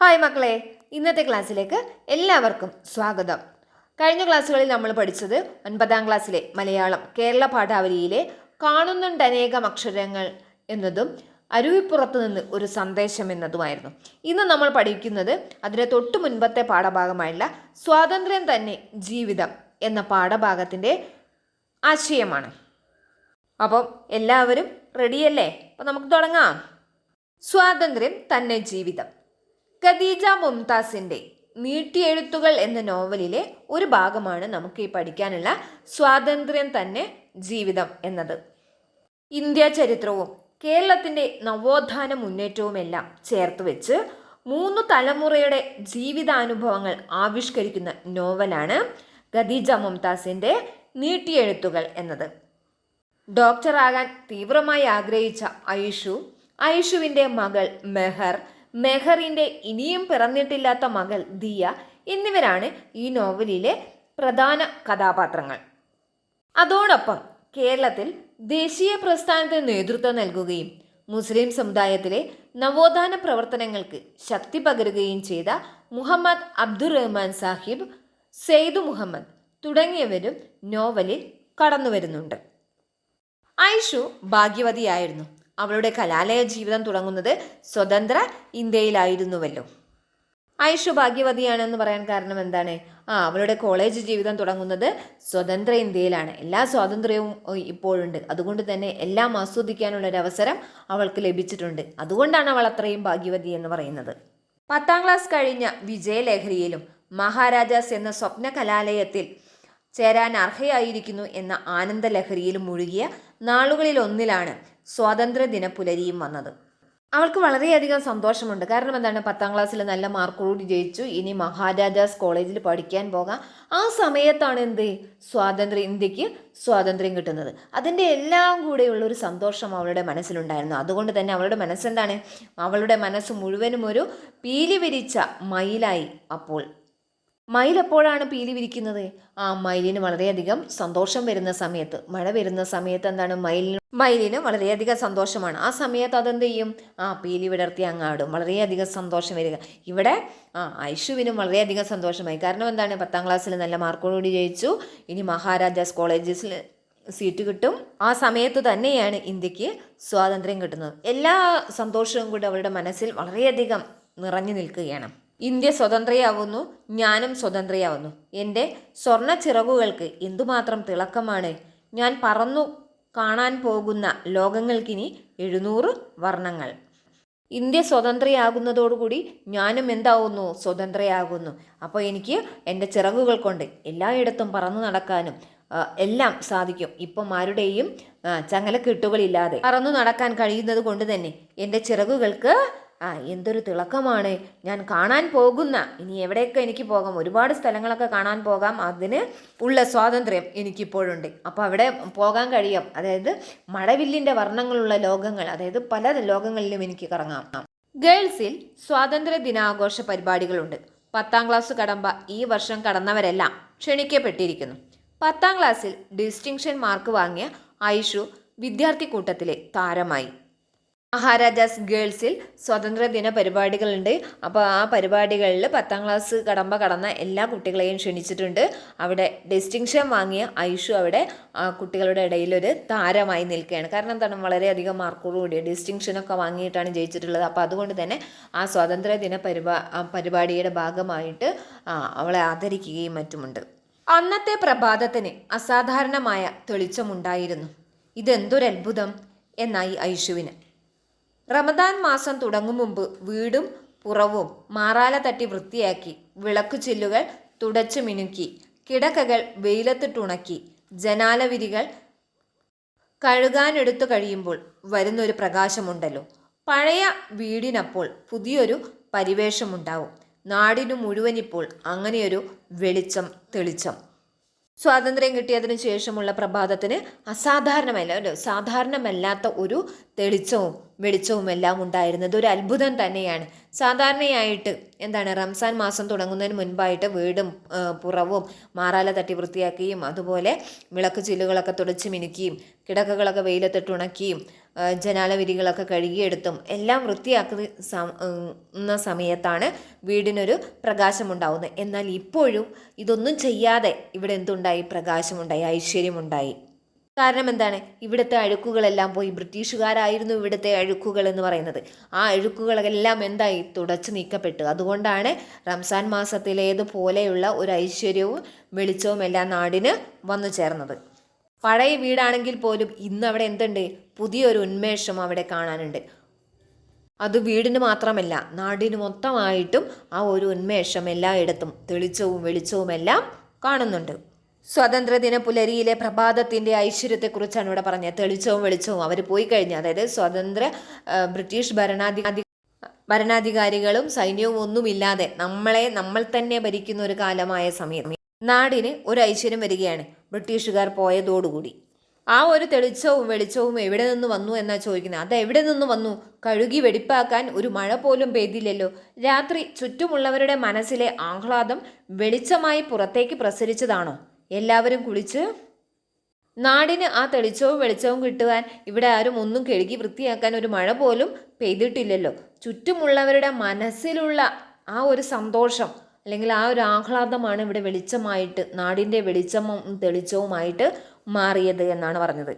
Hi മക്കളെ ഇന്നത്തെ ക്ലാസ്സിലേക്ക് എല്ലാവർക്കും സ്വാഗതം. കഴിഞ്ഞ ക്ലാസ്സുകളിൽ നമ്മൾ പഠിച്ചത് ഒൻപതാം ക്ലാസ്സിലെ മലയാളം കേരള പാഠാവലിയിലെ കാണുന്നുണ്ടനേകം അക്ഷരങ്ങൾ എന്നതും അരുവിപ്പുറത്ത് നിന്ന് ഒരു സന്ദേശം എന്നതുമായിരുന്നു. ഇന്ന് നമ്മൾ പഠിക്കുന്നത് അതിന്റെ തൊട്ടു മുൻപത്തെ പാഠഭാഗമായുള്ള സ്വാതന്ത്ര്യം തന്നെ ജീവിതം എന്ന പാഠഭാഗത്തിന്റെ ആശയമാണ്. അപ്പം എല്ലാവരും റെഡിയല്ലേ അപ്പം നമുക്ക് തുടങ്ങാം. സ്വാതന്ത്ര്യം തന്നെ ജീവിതം. ഖദീജ മുംതാസിന്റെ നീട്ടിയെഴുത്തുകൾ എന്ന നോവലിലെ ഒരു ഭാഗമാണ് നമുക്ക് ഈ പഠിക്കാനുള്ള സ്വാതന്ത്ര്യം തന്നെ ജീവിതം എന്നത്. ഇന്ത്യ ചരിത്രവും കേരളത്തിന്റെ നവോത്ഥാന മുന്നേറ്റവുമെല്ലാം ചേർത്ത് വെച്ച് മൂന്ന് തലമുറയുടെ ജീവിതാനുഭവങ്ങൾ ആവിഷ്കരിക്കുന്ന നോവലാണ് ഖദീജ മുംതാസിന്റെ നീട്ടിയെഴുത്തുകൾ എന്നത്. ഡോക്ടറാകാൻ തീവ്രമായി ആഗ്രഹിച്ച ഐഷു ഐഷുവിന്റെ മകൾ മെഹർ മെഹറിന്റെ ഇനിയും പിറന്നിട്ടില്ലാത്ത മകൾ ദിയ എന്നിവരാണ് ഈ നോവലിലെ പ്രധാന കഥാപാത്രങ്ങൾ. അതോടൊപ്പം കേരളത്തിൽ ദേശീയ പ്രസ്ഥാനത്തിന് നേതൃത്വം നൽകുകയും മുസ്ലിം സമുദായത്തിലെ നവോത്ഥാന പ്രവർത്തനങ്ങൾക്ക് ശക്തി പകരുകയും ചെയ്ത മുഹമ്മദ് അബ്ദുറഹ്മാൻ സാഹിബ് സെയ്ദു മുഹമ്മദ് തുടങ്ങിയവരും നോവലിൽ കടന്നു വരുന്നുണ്ട് ഐഷു ഭാഗ്യവതിയായിരുന്നു. അവളുടെ കലാലയ ജീവിതം തുടങ്ങുന്നത് സ്വതന്ത്ര ഇന്ത്യയിലായിരുന്നുവല്ലോ. ഐഷു ഭാഗ്യവതിയാണെന്ന് പറയാൻ കാരണം എന്താണ്? ആ അവളുടെ കോളേജ് ജീവിതം തുടങ്ങുന്നത് സ്വതന്ത്ര ഇന്ത്യയിലാണ്. എല്ലാ സ്വാതന്ത്ര്യവും ഇപ്പോഴുണ്ട്. അതുകൊണ്ട് തന്നെ എല്ലാം ആസ്വദിക്കാനുള്ള ഒരു അവസരം അവൾക്ക് ലഭിച്ചിട്ടുണ്ട്. അതുകൊണ്ടാണ് അവൾ അത്രയും ഭാഗ്യവതി എന്ന് പറയുന്നത്. പത്താം ക്ലാസ് കഴിഞ്ഞ വിജയലഹരിയിലും മഹാരാജാസ് എന്ന സ്വപ്ന കലാലയത്തിൽ ചേരാൻ അർഹയായിരിക്കുന്നു എന്ന ആനന്ദലഹരിയിലും മുഴുകിയ നാളുകളിൽ ഒന്നിലാണ് സ്വാതന്ത്ര്യദിന പുലരിയും വന്നത്. അവൾക്ക് വളരെയധികം സന്തോഷമുണ്ട്. കാരണം എന്താണ്? പത്താം ക്ലാസ്സിൽ നല്ല മാർക്കോടുകൂടി ജയിച്ചു. ഇനി മഹാരാജാസ് കോളേജിൽ പഠിക്കാൻ പോകാം. ആ സമയത്താണ് എന്ത്? സ്വാതന്ത്ര്യം ഇന്ത്യയ്ക്ക് സ്വാതന്ത്ര്യം കിട്ടുന്നത്. അതിന്റെ എല്ലാം കൂടെയുള്ള ഒരു സന്തോഷം അവളുടെ മനസ്സിലുണ്ടായിരുന്നു. അതുകൊണ്ട് തന്നെ അവളുടെ മനസ്സെന്താണ്? അവളുടെ മനസ്സ് മുഴുവനും ഒരു പീലി വിരിച്ച മയിലായി അപ്പോൾ മയിൽ എപ്പോഴാണ് പീലി വിരിക്കുന്നത്? ആ മയിലിന് വളരെയധികം സന്തോഷം വരുന്ന സമയത്ത്. മഴ വരുന്ന സമയത്ത് എന്താണ്? മയിലിന് മയിലിന് വളരെയധികം സന്തോഷമാണ്. ആ സമയത്ത് അതെന്ത് ചെയ്യും? ആ പീലി വിടർത്തി അങ്ങാടും വളരെയധികം സന്തോഷം വരിക. ഇവിടെ ആ ഐഷുവിനും വളരെയധികം സന്തോഷമായി. കാരണം എന്താണ്? പത്താം ക്ലാസ്സിൽ നല്ല മാർക്കോടുകൂടി ജയിച്ചു. ഇനി മഹാരാജാസ് കോളേജസിൽ സീറ്റ് കിട്ടും. ആ സമയത്ത് തന്നെയാണ് ഇന്ത്യയ്ക്ക് സ്വാതന്ത്ര്യം കിട്ടുന്നത്. എല്ലാ സന്തോഷവും കൂടി അവരുടെ മനസ്സിൽ വളരെയധികം നിറഞ്ഞു നിൽക്കുകയാണ്. ഇന്ത്യ സ്വതന്ത്രയാവുന്നു ഞാനും സ്വതന്ത്രയാവുന്നു. എന്റെ സ്വർണ ചിറകുകൾക്ക് എന്തുമാത്രം തിളക്കമാണ്. ഞാൻ പറന്നു കാണാൻ പോകുന്ന ലോകങ്ങൾക്കിനി എഴുന്നൂറ് വർണങ്ങൾ. ഇന്ത്യ സ്വതന്ത്രയാകുന്നതോടുകൂടി ഞാനും എന്താവുന്നു? സ്വതന്ത്രയാകുന്നു. അപ്പോൾ എനിക്ക് എന്റെ ചിറകുകൾ കൊണ്ട് എല്ലായിടത്തും പറന്നു നടക്കാനും എല്ലാം സാധിക്കും. ഇപ്പം ആരുടെയും ചങ്ങലക്കെട്ടുകളില്ലാതെ പറന്നു നടക്കാൻ കഴിയുന്നത് കൊണ്ട് തന്നെ എന്റെ ചിറകുകൾക്ക് ആ എന്തൊരു തിളക്കമാണ്. ഞാൻ കാണാൻ പോകുന്ന ഇനി എവിടെയൊക്കെ എനിക്ക് പോകാം ഒരുപാട് സ്ഥലങ്ങളൊക്കെ കാണാൻ പോകാം അതിന് ഉള്ള സ്വാതന്ത്ര്യം എനിക്കിപ്പോഴുണ്ട്. അപ്പോൾ അവിടെ പോകാൻ കഴിയും. അതായത് മഴവില്ലിന്റെ വർണങ്ങളുള്ള ലോകങ്ങൾ അതായത് പല ലോകങ്ങളിലും എനിക്ക് കറങ്ങാം. ഗേൾസിൽ സ്വാതന്ത്ര്യ ദിനാഘോഷ പരിപാടികളുണ്ട്. പത്താം ക്ലാസ് കടമ്പ ഈ വർഷം കടന്നവരെല്ലാം ക്ഷണിക്കപ്പെട്ടിരിക്കുന്നു. പത്താം ക്ലാസ്സിൽ ഡിസ്റ്റിങ്ഷൻ മാർക്ക് വാങ്ങിയ ഐഷു വിദ്യാർത്ഥി കൂട്ടത്തിലെ താരമായി. മഹാരാജാസ് ഗേൾസിൽ സ്വാതന്ത്ര്യദിന പരിപാടികളുണ്ട്. അപ്പോൾ ആ പരിപാടികളിൽ പത്താം ക്ലാസ് കടമ്പ കടന്ന എല്ലാ കുട്ടികളെയും ക്ഷണിച്ചിട്ടുണ്ട്. അവിടെ ഡിസ്റ്റിങ്ഷൻ വാങ്ങിയ ഐഷു അവിടെ കുട്ടികളുടെ ഇടയിലൊരു താരമായി നിൽക്കുകയാണ്. കാരണം എന്താണ്? വളരെയധികം മാർക്കോടുകൂടി ഡിസ്റ്റിങ്ഷനൊക്കെ വാങ്ങിയിട്ടാണ് ജയിച്ചിട്ടുള്ളത്. അപ്പോൾ അതുകൊണ്ട് തന്നെ ആ സ്വാതന്ത്ര്യദിന പരിപാ പരിപാടിയുടെ ഭാഗമായിട്ട് അവളെ ആദരിക്കുകയും മറ്റുമുണ്ട്. അന്നത്തെ പ്രഭാതത്തിന് അസാധാരണമായ തെളിച്ചമുണ്ടായിരുന്നു. ഇതെന്തൊരത്ഭുതം? എന്നായി ഐഷുവിന്. റമദാൻ മാസം തുടങ്ങും മുമ്പ് വീടും പുറവും മാറാല തട്ടി വൃത്തിയാക്കി വിളക്കു ചില്ലുകൾ തുടച്ചു മിനുക്കി കിടക്കകൾ വെയിലത്തിട്ടുണക്കി ജനാലവിരികൾ കഴുകാനെടുത്തു കഴിയുമ്പോൾ വരുന്നൊരു പ്രകാശമുണ്ടല്ലോ. പഴയ വീടിനപ്പോൾ പുതിയൊരു പരിവേഷമുണ്ടാവും. നാടിനു മുഴുവനിപ്പോൾ അങ്ങനെയൊരു വെളിച്ചം തെളിച്ചം. സ്വാതന്ത്ര്യം കിട്ടിയതിന് ശേഷമുള്ള പ്രഭാതത്തിന് അസാധാരണമല്ല ഒരു സാധാരണമല്ലാത്ത ഒരു തെളിച്ചവും വെളിച്ചവും എല്ലാം ഉണ്ടായിരുന്നത്. ഒരു അത്ഭുതം തന്നെയാണ്. സാധാരണയായിട്ട് എന്താണ് റംസാൻ മാസം തുടങ്ങുന്നതിന് മുൻപായിട്ട് വീടും പുറവും മാറാല തട്ടി വൃത്തിയാക്കുകയും അതുപോലെ വിളക്ക് ചില്ലുകളൊക്കെ തുടച്ച് മിനുക്കിയും കിടക്കകളൊക്കെ വെയിലത്തിട്ട് ഉണക്കിയും ആ, ജനാലവിരികളൊക്കെ കഴുകിയെടുത്തും എല്ലാം വൃത്തിയാക്കുന്ന സമയത്താണ് വീടിനൊരു പ്രകാശമുണ്ടാവുന്നത്. എന്നാൽ ഇപ്പോഴും ഇതൊന്നും ചെയ്യാതെ ഇവിടെ എന്തുണ്ടായി? പ്രകാശമുണ്ടായി ഐശ്വര്യമുണ്ടായി. കാരണം എന്താണ്? ഇവിടുത്തെ അഴുക്കുകളെല്ലാം പോയി. ബ്രിട്ടീഷുകാരായിരുന്നു ഇവിടുത്തെ അഴുക്കുകൾ എന്ന് പറയുന്നത്. ആ അഴുക്കുകളെല്ലാം എന്തായി? തുടച്ചു നീക്കപ്പെട്ടു. അതുകൊണ്ടാണ് റംസാൻ മാസത്തിലേതുപോലെയുള്ള ഒരു ഐശ്വര്യവും വെളിച്ചവും എല്ലാം നാടിന് വന്നു ചേർന്നത്. പഴയ വീടാണെങ്കിൽ പോലും ഇന്ന് അവിടെ എന്തുണ്ട്? പുതിയൊരു ഉന്മേഷം അവിടെ കാണാനുണ്ട്. അത് വീടിന് മാത്രമല്ല നാടിന് മൊത്തമായിട്ടും ആ ഒരു ഉന്മേഷം എല്ലായിടത്തും തെളിച്ചവും വെളിച്ചവും എല്ലാം കാണുന്നുണ്ട്. സ്വാതന്ത്ര്യദിന പുലരിയിലെ പ്രഭാതത്തിന്റെ ഐശ്വര്യത്തെക്കുറിച്ചാണ് ഇവിടെ പറഞ്ഞത്. തെളിച്ചവും വെളിച്ചവും അവർ പോയി കഴിഞ്ഞു അതായത് സ്വതന്ത്ര ബ്രിട്ടീഷ് ഭരണാധികാരി ഭരണാധികാരികളും സൈന്യവും ഒന്നുമില്ലാതെ നമ്മളെ നമ്മൾ തന്നെ ഭരിക്കുന്ന ഒരു കാലമായ സമയം. നാടിന് ഒരു ഐശ്വര്യം വരികയാണ്. ബ്രിട്ടീഷുകാർ പോയതോടുകൂടി. ആ ഒരു തെളിച്ചവും വെളിച്ചവും എവിടെ നിന്ന് വന്നു എന്നാ ചോദിക്കുന്നത്? അത് എവിടെ നിന്ന് വന്നു? കഴുകി വെടിപ്പാക്കാൻ ഒരു മഴ പോലും പെയ്തില്ലല്ലോ. രാത്രി ചുറ്റുമുള്ളവരുടെ മനസ്സിലെ ആഹ്ലാദം വെളിച്ചമായി പുറത്തേക്ക് പ്രസരിച്ചതാണോ? എല്ലാവരും കുളിച്ച് നാടിന് ആ തെളിച്ചവും വെളിച്ചവും കിട്ടുവാൻ ഇവിടെ ആരും ഒന്നും കഴുകി വൃത്തിയാക്കാൻ ഒരു മഴ പോലും പെയ്തിട്ടില്ലല്ലോ. ചുറ്റുമുള്ളവരുടെ മനസ്സിലുള്ള ആ ഒരു സന്തോഷം അല്ലെങ്കിൽ ആ ഒരു ആഹ്ലാദമാണ് ഇവിടെ വെളിച്ചമായിട്ട് നാടിന്റെ വെളിച്ചമും തെളിച്ചവുമായിട്ട് മാറിയത് എന്നാണ് പറഞ്ഞത്.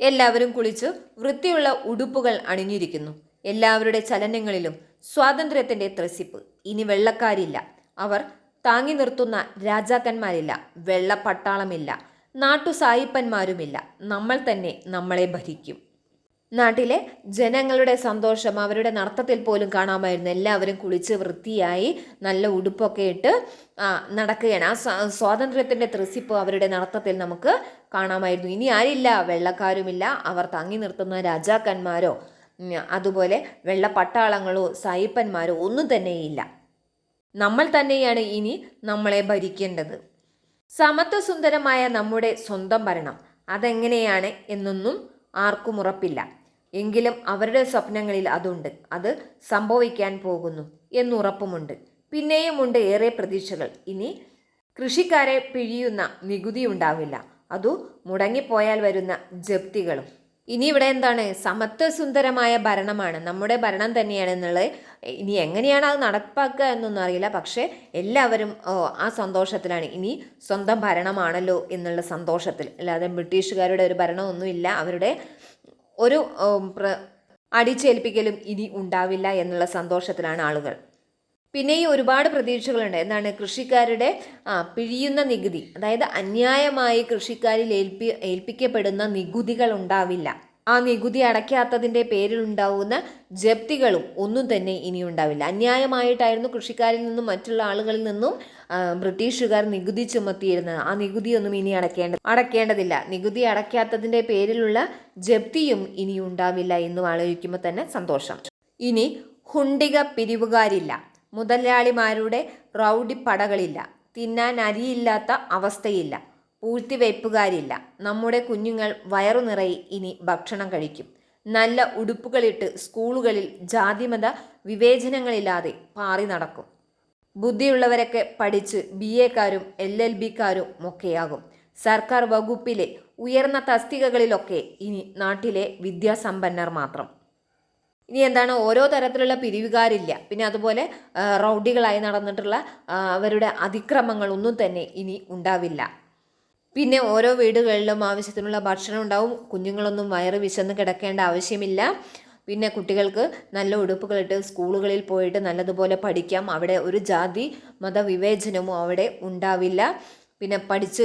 എല്ലാവരും കുളിച്ച് വൃത്തിയുള്ള ഉടുപ്പുകൾ അണിഞ്ഞിരിക്കുന്നു. എല്ലാവരുടെ ചലനങ്ങളിലും സ്വാതന്ത്ര്യത്തിന്റെ ത്രസിപ്പ്. ഇനി വെള്ളക്കാരില്ല. അവർ താങ്ങി നിർത്തുന്ന രാജാക്കന്മാരില്ല. വെള്ളപ്പട്ടാളമില്ല. നാട്ടു സായിപ്പന്മാരുമില്ല. നമ്മൾ തന്നെ നമ്മളെ ഭരിക്കും. നാട്ടിലെ ജനങ്ങളുടെ സന്തോഷം അവരുടെ നടത്തത്തിൽ പോലും കാണാമായിരുന്നു. എല്ലാവരും കുളിച്ച് വൃത്തിയായി നല്ല ഉടുപ്പൊക്കെ ഇട്ട് നടക്കുകയാണ്. ആ സ്വാ- സ്വാതന്ത്ര്യത്തിന്റെ ത്രിസിപ്പ് അവരുടെ നടത്തത്തിൽ നമുക്ക് കാണാമായിരുന്നു. ഇനി ആരില്ല വെള്ളക്കാരുമില്ല. അവർ തങ്ങി നിർത്തുന്ന രാജാക്കന്മാരോ അതുപോലെ വെള്ളപ്പട്ടാളങ്ങളോ സായിപ്പന്മാരോ ഒന്നും തന്നെയില്ല. നമ്മൾ തന്നെയാണ് ഇനി നമ്മളെ ഭരിക്കേണ്ടത്. സമത്വസുന്ദരമായ നമ്മുടെ സ്വന്തം ഭരണം അതെങ്ങനെയാണ് എന്നൊന്നും ആർക്കും ഉറപ്പില്ല. എങ്കിലും അവരുടെ സ്വപ്നങ്ങളിൽ അതുണ്ട്. അത് സംഭവിക്കാൻ പോകുന്നു എന്നുറപ്പുമുണ്ട്. പിന്നെയുമുണ്ട് ഏറെ പ്രതീക്ഷകൾ. ഇനി കൃഷിക്കാരെ പിഴിയുന്ന നികുതി ഉണ്ടാവില്ല. അതു മുടങ്ങിപ്പോയാൽ വരുന്ന ജപ്തികളും. ഇനി ഇവിടെ എന്താണ്? സമത്വസുന്ദരമായ ഭരണമാണ്. നമ്മുടെ ഭരണം തന്നെയാണ് എന്നുള്ളത്. ഇനി എങ്ങനെയാണ് അത് നടപ്പാക്കുക എന്നൊന്നും അറിയില്ല. പക്ഷേ എല്ലാവരും ആ സന്തോഷത്തിലാണ്. ഇനി സ്വന്തം ഭരണമാണല്ലോ എന്നുള്ള സന്തോഷത്തിൽ. അല്ലാതെ ബ്രിട്ടീഷുകാരുടെ ഒരു ഭരണമൊന്നുമില്ല. അവരുടെ ഒരു അടിച്ചേൽപ്പിക്കലും ഇനി ഉണ്ടാവില്ല എന്നുള്ള സന്തോഷത്തിലാണ് ആളുകൾ. പിന്നെയും ഒരുപാട് പ്രതീക്ഷകളുണ്ട്. എന്താണ്? കൃഷിക്കാരുടെ ആ പിഴിയുന്ന നികുതി. അതായത് അന്യായമായി കൃഷിക്കാരിൽ ഏൽപ്പി ഏൽപ്പിക്കപ്പെടുന്ന നികുതികൾ ഉണ്ടാവില്ല. ആ നികുതി അടയ്ക്കാത്തതിന്റെ പേരിലുണ്ടാവുന്ന ജപ്തികളും ഒന്നും തന്നെ ഇനി ഉണ്ടാവില്ല. അന്യായമായിട്ടായിരുന്നു കൃഷിക്കാരിൽ നിന്നും മറ്റുള്ള ആളുകളിൽ നിന്നും ബ്രിട്ടീഷുകാർ നികുതി ചുമത്തിയിരുന്നത്. ആ നികുതിയൊന്നും ഇനി അടയ്ക്കേണ്ട അടയ്ക്കേണ്ടതില്ല നികുതി അടയ്ക്കാത്തതിന്റെ പേരിലുള്ള ജപ്തിയും ഇനി ഉണ്ടാവില്ല എന്നും ആലോചിക്കുമ്പോൾ തന്നെ സന്തോഷം. ഇനി ഹുണ്ടിക പിരിവുകാരില്ല. മുതലാളിമാരുടെ റൗഡി പടകളില്ല. തിന്നാൻ അരിയില്ലാത്ത അവസ്ഥയില്ല. പൂഴ്ത്തിവയ്പ്പുകാരില്ല. നമ്മുടെ കുഞ്ഞുങ്ങൾ വയറു നിറയെ ഇനി ഭക്ഷണം കഴിക്കും. നല്ല ഉടുപ്പുകളിട്ട് സ്കൂളുകളിൽ ജാതിമത വിവേചനങ്ങളില്ലാതെ പാറി നടക്കും. ബുദ്ധിയുള്ളവരൊക്കെ പഠിച്ച് ബി എക്കാരും എൽ എൽ ബിക്കാരും ഒക്കെയാകും. സർക്കാർ വകുപ്പിലെ ഉയർന്ന തസ്തികകളിലൊക്കെ ഇനി നാട്ടിലെ വിദ്യാസമ്പന്നർ മാത്രം. ഇനി എന്താണ്? ഓരോ തരത്തിലുള്ള പിരിവുകാരില്ല. പിന്നെ അതുപോലെ റൗഡികളായി നടന്നിട്ടുള്ള അവരുടെ അതിക്രമങ്ങളൊന്നും തന്നെ ഇനി ഉണ്ടാവില്ല. പിന്നെ ഓരോ വീടുകളിലും ആവശ്യത്തിനുള്ള ഭക്ഷണം ഉണ്ടാവും. കുഞ്ഞുങ്ങളൊന്നും വയറ് വിശന്ന് കിടക്കേണ്ട ആവശ്യമില്ല. പിന്നെ കുട്ടികൾക്ക് നല്ല ഉടുപ്പുകളിട്ട് സ്കൂളുകളിൽ പോയിട്ട് നല്ലതുപോലെ പഠിക്കാം. അവിടെ ഒരു ജാതി മതവിവേചനവും അവിടെ ഉണ്ടാവില്ല. പിന്നെ പഠിച്ച്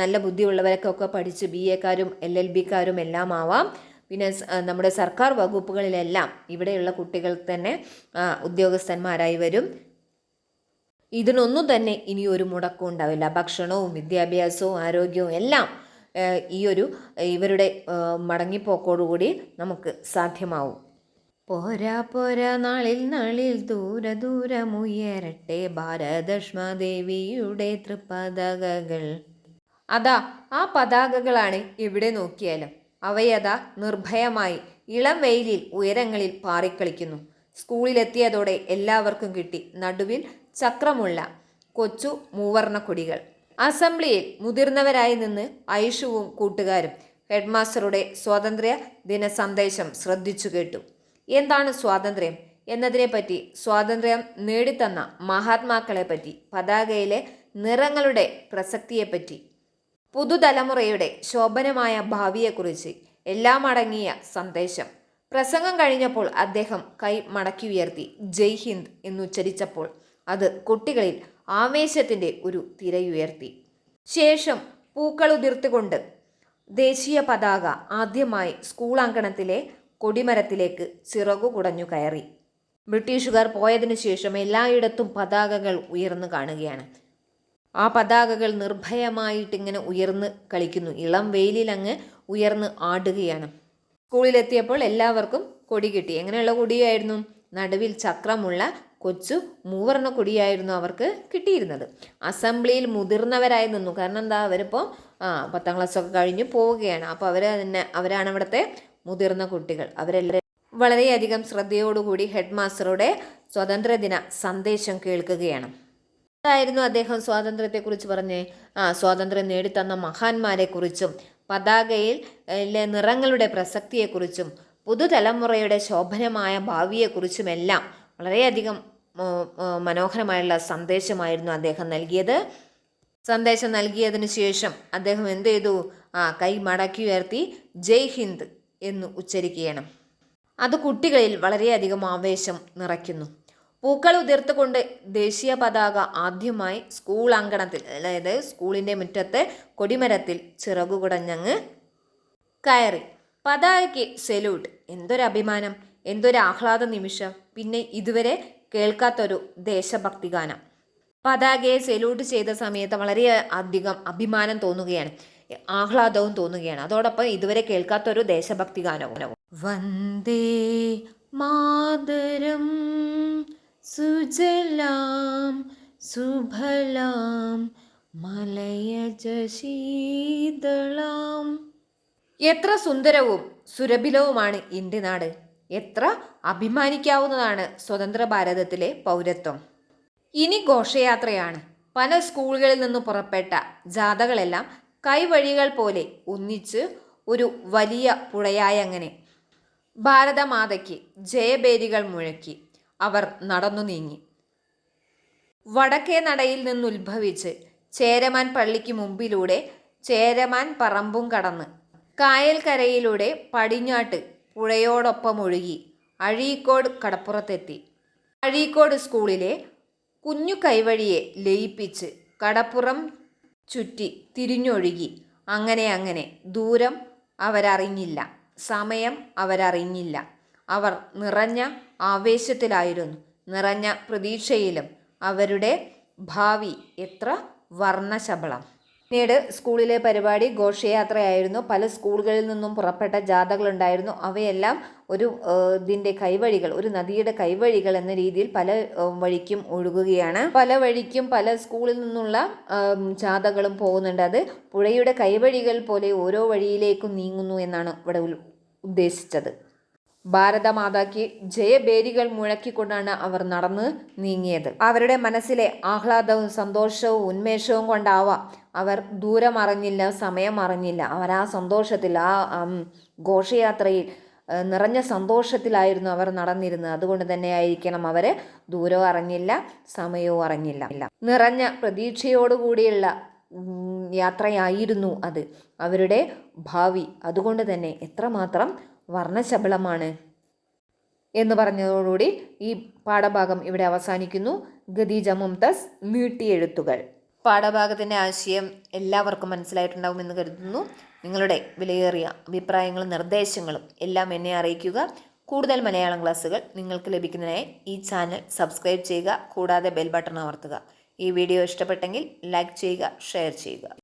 നല്ല ബുദ്ധിയുള്ളവരൊക്കെ പഠിച്ച് ബി എക്കാരും എൽ എൽ ബിക്കാരും എല്ലാം ആവാം. പിന്നെ നമ്മുടെ സർക്കാർ വകുപ്പുകളിലെല്ലാം ഇവിടെയുള്ള കുട്ടികൾ തന്നെ ഉദ്യോഗസ്ഥന്മാരായി വരും. ഇതിനൊന്നും തന്നെ ഇനി ഒരു മുടക്കം ഉണ്ടാവില്ല. ഭക്ഷണവും വിദ്യാഭ്യാസവും ആരോഗ്യവും എല്ലാം ഈ ഒരു ഇവരുടെ മടങ്ങിപ്പോക്കോടുകൂടി നമുക്ക് സാധ്യമാവും. പോരാ പോരാ നാളിൽ നാളിൽ ദൂര ദൂരമുയരട്ടെ ഭാരതഷ്മദേവിയുടെ തൃപതകകൾ അതാ ആ പതാകകളാണ് ഇവിടെ നോക്കിയാലും. അവയതാ നിർഭയമായി ഇളം വെയിലിൽ ഉയരങ്ങളിൽ പാറിക്കളിക്കുന്നു. സ്കൂളിലെത്തിയതോടെ എല്ലാവർക്കും കിട്ടി നടുവിൽ ചക്രമുള്ള കൊച്ചു മൂവർണ കൊടികൾ അസംബ്ലിയിൽ മുതിർന്നവരായി നിന്ന് ഐഷുവും കൂട്ടുകാരും ഹെഡ്മാസ്റ്ററുടെ സ്വാതന്ത്ര്യ ദിന സന്ദേശം ശ്രദ്ധിച്ചു കേട്ടു. എന്താണ് സ്വാതന്ത്ര്യം? എന്നതിനെപ്പറ്റി സ്വാതന്ത്ര്യം നേടിത്തന്ന മഹാത്മാക്കളെപ്പറ്റി പതാകയിലെ നിറങ്ങളുടെ പ്രസക്തിയെപ്പറ്റി പുതുതലമുറയുടെ ശോഭനമായ ഭാവിയെക്കുറിച്ച് എല്ലാം അടങ്ങിയ സന്ദേശം. പ്രസംഗം കഴിഞ്ഞപ്പോൾ അദ്ദേഹം കൈ മടക്കി ഉയർത്തി ജയ് ഹിന്ദ് എന്നുച്ചരിച്ചപ്പോൾ അത് കുട്ടികളിൽ ആവേശത്തിന്റെ ഒരു തിരയുയർത്തി. ശേഷം പൂക്കളുതിർത്തുകൊണ്ട് ദേശീയ പതാക ആദ്യമായി സ്കൂൾ അങ്കണത്തിലെ കൊടിമരത്തിലേക്ക് ചിറകു കുടഞ്ഞു കയറി. ബ്രിട്ടീഷുകാർ പോയതിനു ശേഷം എല്ലായിടത്തും പതാകകൾ ഉയർന്നു കാണുകയാണ്. ആ പതാകകൾ നിർഭയമായിട്ടിങ്ങനെ ഉയർന്ന് കളിക്കുന്നു. ഇളം വെയിലിൽ അങ്ങ് ഉയർന്ന് ആടുകയാണ്. സ്കൂളിലെത്തിയപ്പോൾ എല്ലാവർക്കും കൊടി കിട്ടി. എങ്ങനെയുള്ള കൊടിയായിരുന്നു? നടുവിൽ ചക്രമുള്ള കൊച്ചു മൂവർണ കൊടിയായിരുന്നു അവർക്ക് കിട്ടിയിരുന്നത്. അസംബ്ലിയിൽ മുതിർന്നവരായി നിന്നു. കാരണം എന്താ? അവരിപ്പോൾ ആ പത്താം ക്ലാസ്സൊക്കെ കഴിഞ്ഞ് പോവുകയാണ്. അപ്പോൾ അവർ തന്നെ അവരാണ് ഇവിടുത്തെ മുതിർന്ന കുട്ടികൾ. അവരെല്ലാവരും വളരെയധികം ശ്രദ്ധയോടുകൂടി ഹെഡ് മാസ്റ്ററുടെ സ്വാതന്ത്ര്യദിന സന്ദേശം കേൾക്കുകയാണ്. എന്തായിരുന്നു അദ്ദേഹം സ്വാതന്ത്ര്യത്തെക്കുറിച്ച് പറഞ്ഞേ. ആ സ്വാതന്ത്ര്യം നേടിത്തന്ന മഹാന്മാരെക്കുറിച്ചും പതാകയിൽ നിറങ്ങളുടെ പ്രസക്തിയെക്കുറിച്ചും പുതുതലമുറയുടെ ശോഭനമായ ഭാവിയെക്കുറിച്ചുമെല്ലാം വളരെയധികം മനോഹരമായുള്ള സന്ദേശമായിരുന്നു അദ്ദേഹം നൽകിയത്. സന്ദേശം നൽകിയതിനു ശേഷം അദ്ദേഹം എന്ത് ചെയ്തു? ആ കൈ മടക്കി ഉയർത്തി ജയ് ഹിന്ദ്! എന്ന് ഉച്ചരിക്കുകയാണ്. അത് കുട്ടികളിൽ വളരെയധികം ആവേശം നിറയ്ക്കുന്നു. പൂക്കൾ ഉതിർത്തുകൊണ്ട് ദേശീയ പതാക ആദ്യമായി സ്കൂൾ അങ്കണത്തിൽ അതായത് സ്കൂളിന്റെ മുറ്റത്തെ കൊടിമരത്തിൽ ചിറകുകുടഞ്ഞങ്ങ് കയറി. പതാകയ്ക്ക് സെല്യൂട്ട്. എന്തൊരു അഭിമാനം എന്തൊരു ആഹ്ലാദ നിമിഷം. പിന്നെ ഇതുവരെ കേൾക്കാത്തൊരു ദേശഭക്തി ഗാനം പതാകയെ സെല്യൂട്ട് ചെയ്ത സമയത്ത് വളരെ അധികം അഭിമാനം തോന്നുകയാണ്. ആഹ്ലാദവും തോന്നുകയാണ്. അതോടൊപ്പം ഇതുവരെ കേൾക്കാത്തൊരു ദേശഭക്തി ഗാനവും. വന്ദേ മാതരം സുജലാം സുഫലാം മലയജ ശീതളാം എത്ര സുന്ദരവും സുരഭിലവുമാണ് ഇന്ത്യ നാട്. എത്ര അഭിമാനിക്കാവുന്നതാണ് സ്വതന്ത്ര ഭാരതത്തിലെ പൗരത്വം. ഇനി ഘോഷയാത്രയാണ്. പല സ്കൂളുകളിൽ നിന്ന് പുറപ്പെട്ട ജാഥകളെല്ലാം കൈവഴികൾ പോലെ ഒന്നിച്ച് ഒരു വലിയ പുഴയായ അങ്ങനെ. ഭാരതമാതയ്ക്ക് ജയബേരികൾ മുഴക്കി. അവർ നടന്നു നീങ്ങി. വടക്കേ നടയിൽ നിന്നുത്ഭവിച്ച് ചേരമാൻ പള്ളിക്ക് മുമ്പിലൂടെ ചേരമാൻ പറമ്പും കടന്ന് കായൽക്കരയിലൂടെ പടിഞ്ഞാട്ട് പുഴയോടൊപ്പം ഒഴുകി അഴീക്കോട് കടപ്പുറത്തെത്തി. അഴീക്കോട് സ്കൂളിലെ കുഞ്ഞു കൈവഴിയെ ലയിപ്പിച്ച് കടപ്പുറം ചുറ്റി തിരിഞ്ഞൊഴുകി. അങ്ങനെ അങ്ങനെ. ദൂരം അവരറിഞ്ഞില്ല. സമയം അവരറിഞ്ഞില്ല. അവർ നിറഞ്ഞ ആവേശത്തിലായിരുന്നു. നിറഞ്ഞ പ്രതീക്ഷയിലും. അവരുടെ ഭാവി എത്ര വർണശബളം. പിന്നീട് സ്കൂളിലെ പരിപാടി ഘോഷയാത്രയായിരുന്നു. പല സ്കൂളുകളിൽ നിന്നും പുറപ്പെട്ട ജാഥകളുണ്ടായിരുന്നു. അവയെല്ലാം ഒരു ഇതിന്റെ കൈവഴികൾ ഒരു നദിയുടെ കൈവഴികൾ എന്ന രീതിയിൽ പല വഴിക്കും ഒഴുകുകയാണ്. പല വഴിക്കും പല സ്കൂളിൽ നിന്നുള്ള ജാഥകളും പോകുന്നുണ്ട്. അത് പുഴയുടെ കൈവഴികൾ പോലെ ഓരോ വഴിയിലേക്കും നീങ്ങുന്നു എന്നാണ് ഇവിടെ ഉദ്ദേശിച്ചത്. ഭാരതമാതാക്ക് ജയബേരികൾ മുഴക്കിക്കൊണ്ടാണ് അവർ നടന്ന് നീങ്ങിയത്. അവരുടെ മനസ്സിലെ ആഹ്ലാദവും സന്തോഷവും ഉന്മേഷവും കൊണ്ടാവാം അവർ ദൂരം അറിഞ്ഞില്ല സമയം അറിഞ്ഞില്ല അവർ ആ സന്തോഷത്തിൽ ആ ഘോഷയാത്രയിൽ നിറഞ്ഞ സന്തോഷത്തിലായിരുന്നു അവർ നടന്നിരുന്നത്. അതുകൊണ്ട് തന്നെ ആയിരിക്കണം അവർ ദൂരവും അറിഞ്ഞില്ല സമയവും അറിഞ്ഞില്ല. നിറഞ്ഞ പ്രതീക്ഷയോടുകൂടിയുള്ള യാത്രയായിരുന്നു അത്. അവരുടെ ഭാവി. അതുകൊണ്ട് തന്നെ എത്രമാത്രം വർണശബളമാണ് എന്ന് പറഞ്ഞതോടുകൂടി ഈ പാഠഭാഗം ഇവിടെ അവസാനിക്കുന്നു. ഖദീജ മുംതസ് നീട്ടിയെഴുത്തുകൾ. പാഠഭാഗത്തിന്റെ ആശയം എല്ലാവർക്കും മനസ്സിലായിട്ടുണ്ടാവുമെന്ന് കരുതുന്നു. നിങ്ങളുടെ വിലയേറിയ അഭിപ്രായങ്ങളും നിർദ്ദേശങ്ങളും എല്ലാം എന്നെ അറിയിക്കുക. കൂടുതൽ മലയാളം ക്ലാസ്സുകൾ നിങ്ങൾക്ക് ലഭിക്കുന്നതിനായി ഈ ചാനൽ സബ്സ്ക്രൈബ് ചെയ്യുക. കൂടാതെ ബെൽ ബട്ടൺ അമർത്തുക. ഈ വീഡിയോ ഇഷ്ടപ്പെട്ടെങ്കിൽ ലൈക്ക് ചെയ്യുക ഷെയർ ചെയ്യുക.